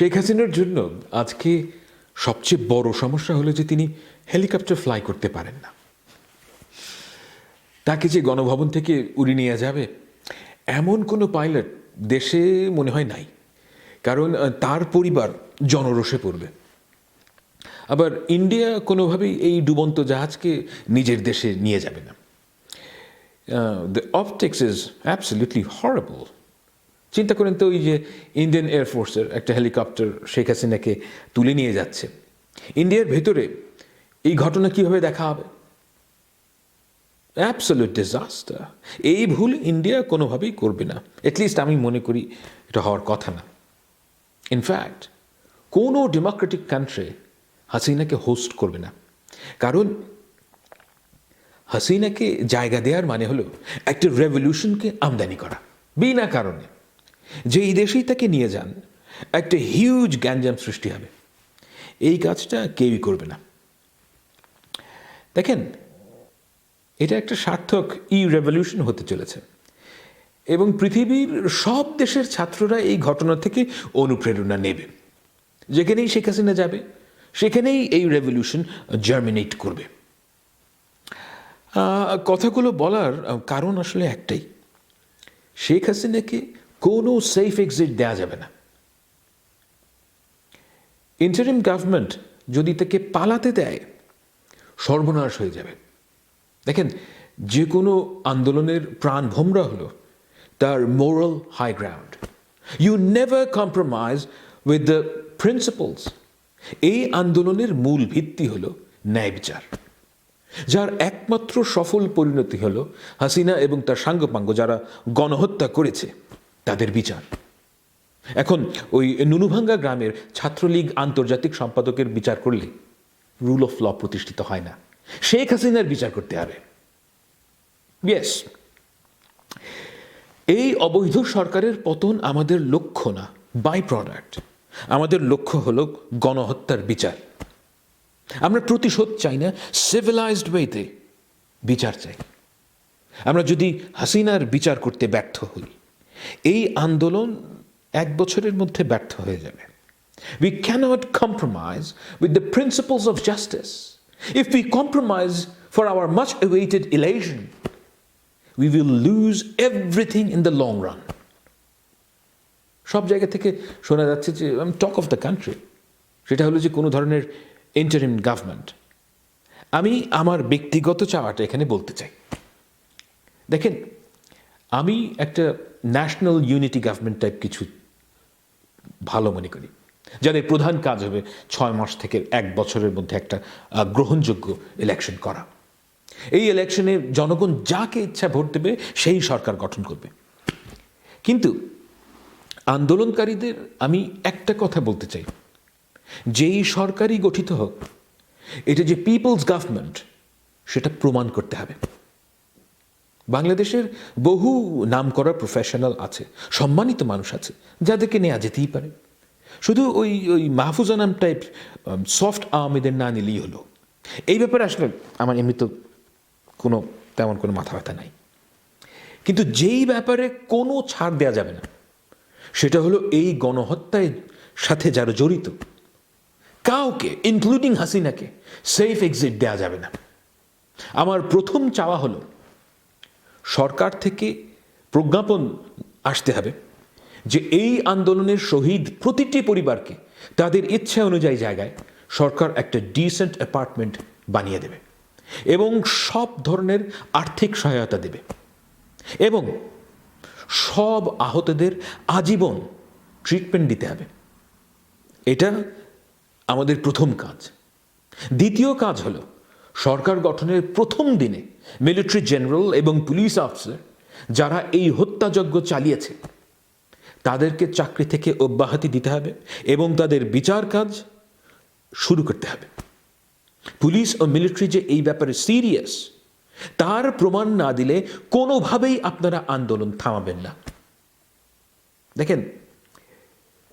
শেখ হাসিনার জন্য আজকে সবচেয়ে বড় সমস্যা হলো যে তিনি হেলিকপ্টার ফ্লাই করতে পারেন না। তাকে যে গণভবন থেকে উড়িয়ে নিয়ে যাবে, এমন কোনো পাইলট দেশে মনে হয় নাই। কারণ তার পরিবার জনরোষে পড়বে। আবার ইন্ডিয়া কোনোভাবেই এই ডুবন্ত জাহাজকে নিজের দেশে নিয়ে যাবে না। The optics is absolutely horrible চিন্তা করেন তো ওই যে ইন্ডিয়ান এয়ারফোর্সের একটা হেলিকপ্টার শেখ হাসিনাকে তুলে নিয়ে যাচ্ছে। ইন্ডিয়ার ভেতরে এই ঘটনা কীভাবে দেখা হবে? অ্যাবসলিউট ডিজাস্টার এই ভুল ইন্ডিয়া কোনোভাবেই করবে না। অ্যাটলিস্ট আমি মনে করি এটা হওয়ার কথা না। ইনফ্যাক্ট কোনো ডেমোক্রেটিক কান্ট্রি হাসিনাকে হোস্ট করবে না। কারণ হাসিনাকে জায়গা দেওয়ার মানে হলো একটা রেভলিউশনকে আমদানি করা। বিনা কারণে। যেই দেশেই তাকে নিয়ে যান, একটা হিউজ গ্যাঞ্জাম সৃষ্টি হবে। এই কাজটা কেউই করবে না। দেখেন, এটা একটা সার্থক ই রেভলিউশন হতে চলেছে এবং পৃথিবীর সব দেশের ছাত্ররা এই ঘটনা থেকে অনুপ্রেরণা নেবে। যেখানেই শেখ হাসিনা যাবে, সেখানেই এই রেভলিউশন জার্মিনেট করবে। কথাগুলো বলার কারণ আসলে একটাই। শেখ হাসিনাকে কোনো সেফ এক্সিট দেওয়া যাবে না। ইন্টারিম গভর্নমেন্ট যদি তাকে পালাতে দেয়, সর্বনাশ হয়ে যাবে। দেখেন, যে কোনো আন্দোলনের প্রাণ ভোমরা হলো তার moral high ground you never compromise with the principles এই আন্দোলনের মূল ভিত্তি হলো ন্যায় বিচার। যার একমাত্র সফল পরিণতি হলো হাসিনা এবং তার সাঙ্গপাঙ্গ যারা গণহত্যা করেছে। তাদের বিচার। এখন ওই নুনুভাঙ্গা গ্রামের ছাত্রলীগ আন্তর্জাতিক সম্পাদকের বিচার করলে রুল অফ ল প্রতিষ্ঠিত হয় না। শেখ হাসিনার বিচার করতে হবে। ইয়েস এই অবৈধ সরকারের পতন আমাদের লক্ষ্য না বাই প্রোডাক্ট আমাদের লক্ষ্য হলো গণহত্যার বিচার। আমরা প্রতিশোধ চাই না সিভিলাইজড ওয়েতে বিচার চাই। আমরা যদি হাসিনার বিচার করতে ব্যর্থ হই এই আন্দোলন এক বছরের মধ্যে ব্যর্থ হয়ে যাবে। We can't compromise with the principles of justice if we compromise for our much awaited election we will lose everything in the long run সব জায়গা থেকে শোনা যাচ্ছে যে টক অফ দ্য কান্ট্রি সেটা হলো যে কোনো ধরনের ইন্টারিম গভর্নমেন্ট আমি আমার ব্যক্তিগত চাওয়াটা এখানে বলতে চাই। দেখেন আমি একটা ন্যাশনাল ইউনিটি গভর্নমেন্ট টাইপ কিছু ভালো মনে করি, যাদের প্রধান কাজ হবে ছয় মাস থেকে এক বছরের মধ্যে একটা গ্রহণযোগ্য ইলেকশন করা। এই ইলেকশনে জনগণ যাকে ইচ্ছা ভোট দেবে, সেই সরকার গঠন করবে। কিন্তু আন্দোলনকারীদের আমি একটা কথা বলতে চাই। যেই সরকারই গঠিত হোক, এটা যে পিপলস গভর্নমেন্ট সেটা প্রমাণ করতে হবে। বাংলাদেশের বহু নামকরা প্রফেশনাল আছে, সম্মানিত মানুষ আছে, যাদেরকে নেওয়া যেতেই পারে। শুধু ওই ওই মাহফুজা নাম টাইপ সফট আহমেদের না নিলেই হলো। এই ব্যাপারে আসলে আমার এমনি তো কোনো তেমন কোনো মাথা ব্যথা নাই। কিন্তু যেই ব্যাপারে কোনো ছাড় দেওয়া যাবে না, সেটা হলো এই গণহত্যায় সাথে যারা জড়িত, কাউকে ইনক্লুডিং হাসিনাকে সেফ এক্সিট দেওয়া যাবে না। আমার প্রথম চাওয়া হলো সরকার থেকে প্রজ্ঞাপন আসতে হবে যে এই আন্দোলনের শহীদ প্রতিটি পরিবারকে তাদের ইচ্ছা অনুযায়ী জায়গায় সরকার একটা ডিসেন্ট অ্যাপার্টমেন্ট বানিয়ে দেবে এবং সব ধরনের আর্থিক সহায়তা দেবে এবং সব আহতদের আজীবন ট্রিটমেন্ট দিতে হবে। এটা আমাদের প্রথম কাজ। দ্বিতীয় কাজ হলো সরকার গঠনের প্রথম দিনে মিলিটারি জেনারেল এবং পুলিশ অফিসার যারা এই হত্যাযজ্ঞ চালিয়েছে, তাদেরকে চাকরি থেকে অব্যাহতি দিতে হবে এবং তাদের বিচার কাজ শুরু করতে হবে। পুলিশ ও মিলিটারি যে এই ব্যাপারে সিরিয়াস তার প্রমাণ না দিলে কোনোভাবেই আপনারা আন্দোলন থামাবেন না। দেখেন,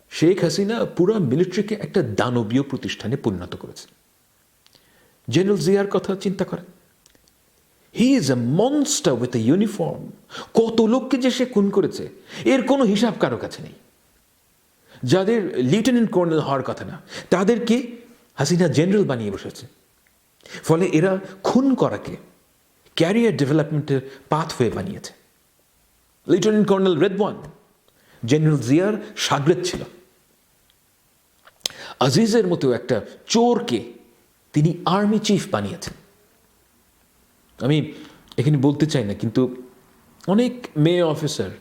শেখ হাসিনা পুরো মিলিটারিকে একটা দানবীয় প্রতিষ্ঠানে পরিণত করেছেন। জেনারেল জিয়ার কথা চিন্তা করেন। He is a monster with a uniform কত লোককে যে সে খুন করেছে, এর কোনো হিসাব কারও কাছে নেই। যাদের লিউটেন্যান্ট কর্নেল হওয়ার কথা না, তাদেরকে হাসিনা জেনারেল বানিয়ে বসেছে। ফলে এরা খুন করাকে ক্যারিয়ার ডেভেলপমেন্টের পাথ হয়ে বানিয়েছে। লিউটেন্যান্ট কর্নেল রেদওয়ান জেনারেল জিয়ার সাগরেদ ছিল। আজিজের মতো একটা চোরকে তিনি আর্মি চিফ বানিয়েছেন। আমি এখানে বলতে চাই না, কিন্তু অনেক মেয়ে অফিসার,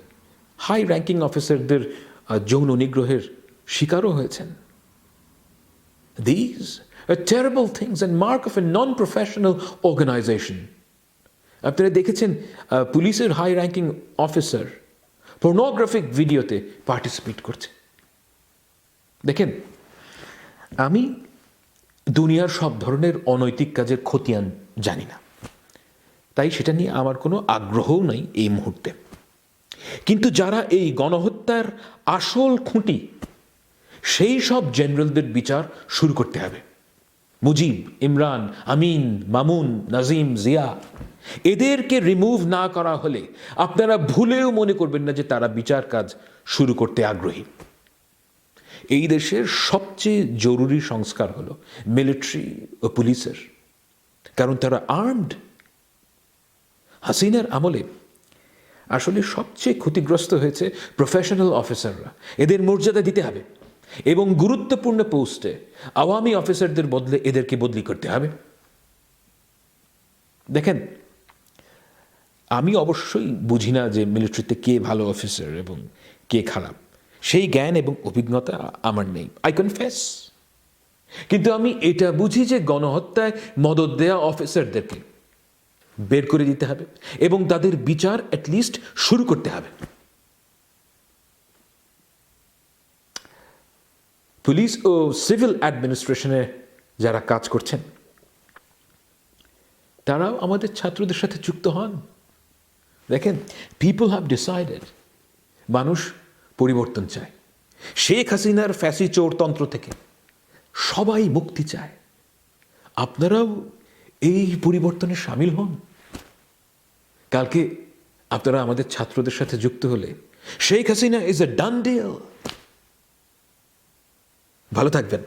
হাই র্যাঙ্কিং অফিসারদের যৌন নিগ্রহের শিকারও হয়েছেন। These terrible things and mark of a non professional organisation আপনারা দেখেছেন পুলিশের হাই র্যাঙ্কিং অফিসার পর্নোগ্রাফিক ভিডিওতে পার্টিসিপেট করছে। দেখেন, আমি দুনিয়ার সব ধরনের অনৈতিক কাজের খতিয়ান জানি না। তাই সেটা নিয়ে আমার কোনো আগ্রহও নাই এই মুহূর্তে। কিন্তু যারা এই গণহত্যার আসল খুঁটি, সেই সব জেনারেলদের বিচার শুরু করতে হবে। মুজিব, ইমরান, আমিন, মামুন, নাজিম, জিয়া, এদেরকে রিমুভ না করা হলে আপনারা ভুলেও মনে করবেন না যে তারা বিচার কাজ শুরু করতে আগ্রহী। এই দেশের সবচেয়ে জরুরি সংস্কার হলো মিলিটারি ও পুলিশের কারণ তারা আর্মড হাসিনার আমলে আসলে সবচেয়ে ক্ষতিগ্রস্ত হয়েছে প্রফেশনাল অফিসাররা এদের মর্যাদা দিতে হবে এবং গুরুত্বপূর্ণ পোস্টে আওয়ামী অফিসারদের বদলে এদেরকে বদলি করতে হবে। দেখেন, আমি অবশ্যই বুঝি না যে মিলিটারিতে কে ভালো অফিসার এবং কে খারাপ। সেই জ্ঞান এবং অভিজ্ঞতা আমার নেই। আই কনফেস কিন্তু আমি এটা বুঝি যে গণহত্যায় মদত দেয়া অফিসারদেরকে বের করে দিতে হবে এবং তাদের বিচার অ্যাটলিস্ট শুরু করতে হবে। পুলিশ ও সিভিল অ্যাডমিনিস্ট্রেশনে যারা কাজ করছেন, তারাও আমাদের ছাত্রদের সাথে যুক্ত হন। দেখেন পিপল হ্যাভ ডিসাইডেড মানুষ পরিবর্তন চায়। শেখ হাসিনার ফ্যাসি চোরতন্ত্র থেকে সবাই মুক্তি চায়। আপনারাও এই পরিবর্তনে সামিল হন। কালকে আপনারা আমাদের ছাত্রদের সাথে যুক্ত হলে Sheikh Hasina is a done deal ভালো থাকবেন।